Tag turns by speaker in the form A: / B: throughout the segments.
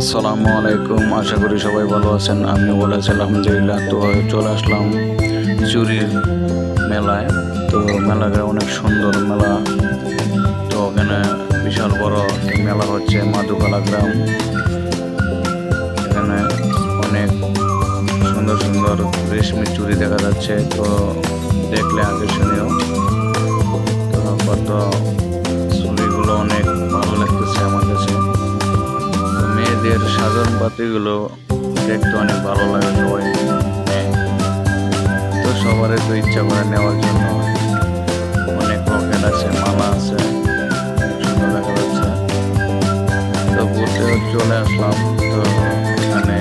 A: আসসালামু আলাইকুম। আশা করি সবাই ভালো আছেন, আমিও ভালো আছি, আলহামদুলিল্লাহ। তো চলে আসলাম চুরির মেলায়। তো মেলাটা অনেক সুন্দর মেলা। তো ওখানে বিশাল বড় মেলা হচ্ছে মাধুকালা গ্রাম। এখানে অনেক সুন্দর সুন্দর রেশমি চুড়ি দেখা যাচ্ছে, তো দেখলে আকর্ষণীয়। তো কত চুড়িগুলো অনেক ভালো লাগতেছে আমার কাছে। মেয়েদের সাধারণ পাতিগুলো দেখতে অনেক ভালো লাগে সবাই। তো সবারই তো ইচ্ছা করে নেওয়ার জন্য অনেক পকেট আছে, মালা আছে তো ঘুরতে চলে আসলাম, তো এখানে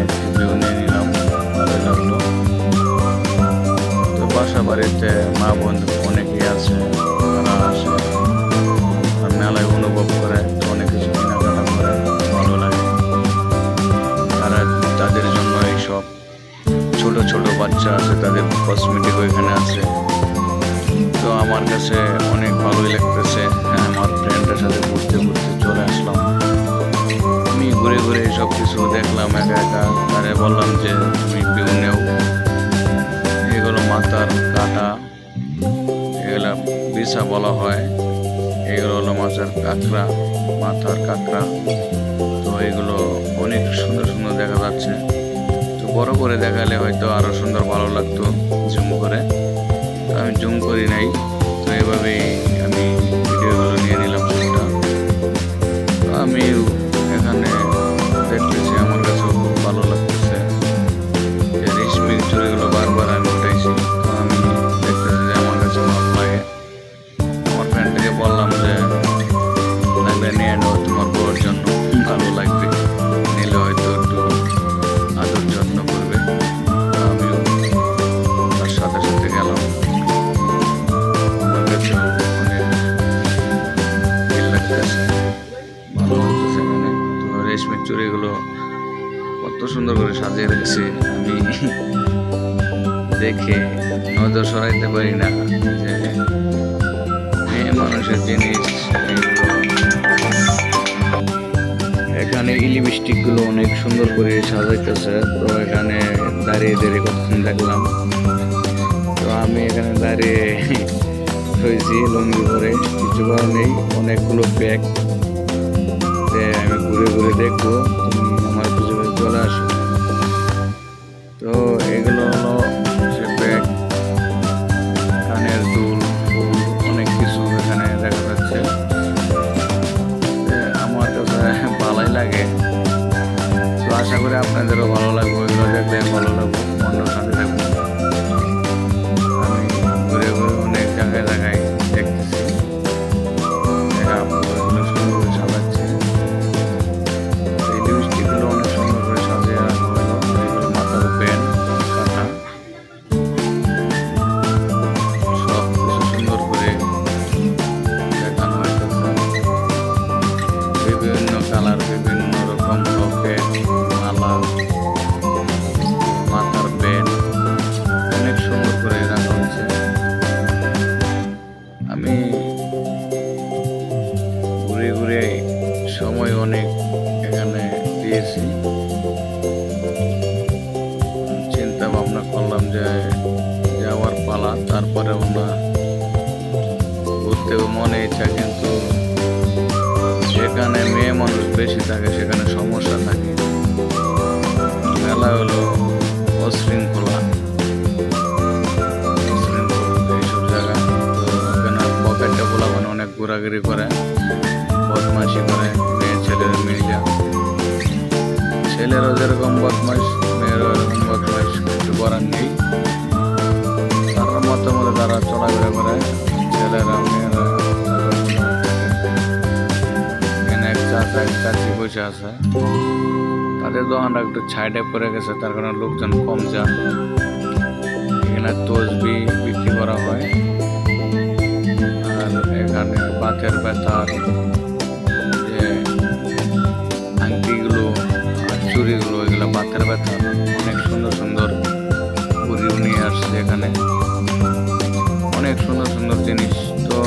A: নিলাম তো বাসা বাড়িতে মা বন্ধু অনেকেই আছে, তারা আসে। মেলায় অনুভব করে। ছোট বাচ্চা আছে তাদের কসমেটিক ওইখানে আছে। তো আমার কাছে অনেক ভালোই লাগতেছে। হ্যাঁ, আমার ফ্রেন্ডের সাথে ঘুরতে ঘুরতে চলে আসলাম। আমি ঘুরে ঘুরে সব কিছু দেখলাম একা একা। তারে বললাম যে তুমি ভিউ নেও। এগুলো মাথার কাটা এগুলো বিছা বলা হয়। এগুলো হলো মাছের কাঁকড়া মাথার কাঁকড়া। তো এগুলো অনেক সুন্দর সুন্দর দেখা যাচ্ছে। বড় করে দেখালে হয়তো আরও সুন্দর ভালো লাগতো জুম করে। আমি জুম করি নাই, তো এভাবেই কত সুন্দর করে সাজিয়ে রেখেছে। আমি দেখে নজর সরাইতে পারি না যে মেয়ে মানুষের জিনিস। এখানে ইলিপস্টিকগুলো অনেক সুন্দর করে সাজাইতেছে। তো এখানে দাঁড়িয়ে দাঁড়িয়ে কতক্ষণ দেখলাম তো আমি এখানে দাঁড়িয়ে হয়েছি লুঙ্গি পরে, কিছু করার নেই। অনেকগুলো ব্যাগ আমি ঘুরে ঘুরে দেখব। চলে আসে। তো এগুলো হলো যে ব্যাগ, কানের দুল অনেক কিছু এখানে দেখা যাচ্ছে। আমার কাছে ভালোই লাগে। তো আশা করি আপনাদেরও ভালো লাগবে। তারপরে আমরা ঘুরতে মনে ইচ্ছা, কিন্তু যেখানে মেয়ে মানুষ বেশি থাকে, সেখানে সমস্যা থাকে। মেলা হলো অশৃঙ্খলা। এইসব জায়গা। ওখানে পকেটটা মানে অনেক ঘোরাঘুরি করে, বদমাশি করে মেয়ে ছেলের মির্জা ছেলেরও যেরকম বদমাস মেয়েরও এরকম বদমাস কিছু করার নেই। চলাফেরা করে ছেলেরা মেয়েরা এখানে এক এক চাচি বসে আছে তাদের দোকানটা একটু ছাইডে পড়ে গেছে তার কারণে লোকজন কম যায় এখানে তসবি বিক্রি করা হয় আর এখানে বাতের ব্যথার যে আংটিগুলো আর চুড়িগুলো এগুলো বাতের ব্যথা জিনিস, তো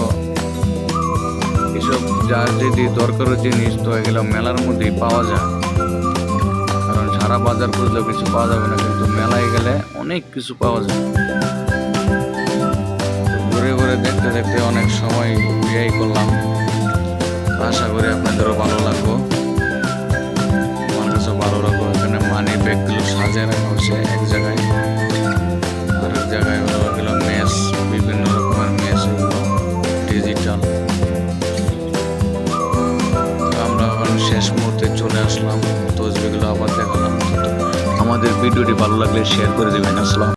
A: এসব যার যদি দরকারি জিনিস, তো এগুলো মেলার মধ্যেই পাওয়া যায়। কারণ সারা বাজার খুঁজলেও কিছু পাওয়া যাবে না, কিন্তু মেলায় গেলে অনেক কিছু পাওয়া যায়। ঘুরে ঘুরে দেখতে দেখতে অনেক সময় বিয়াই করলাম। আশা করি আপনাদেরও ভালো লাগবো। আমার কাছে ভালো লাগবো। এখানে মানি ব্যাগগুলো সাজিয়ে ডিজিটাল আমরা আবার শেষ মুহূর্তে চলে আসলাম। তসবিগুলো আবার দেখালাম। আমাদের ভিডিওটি ভালো লাগলে শেয়ার করে দেবেন। আসসালাম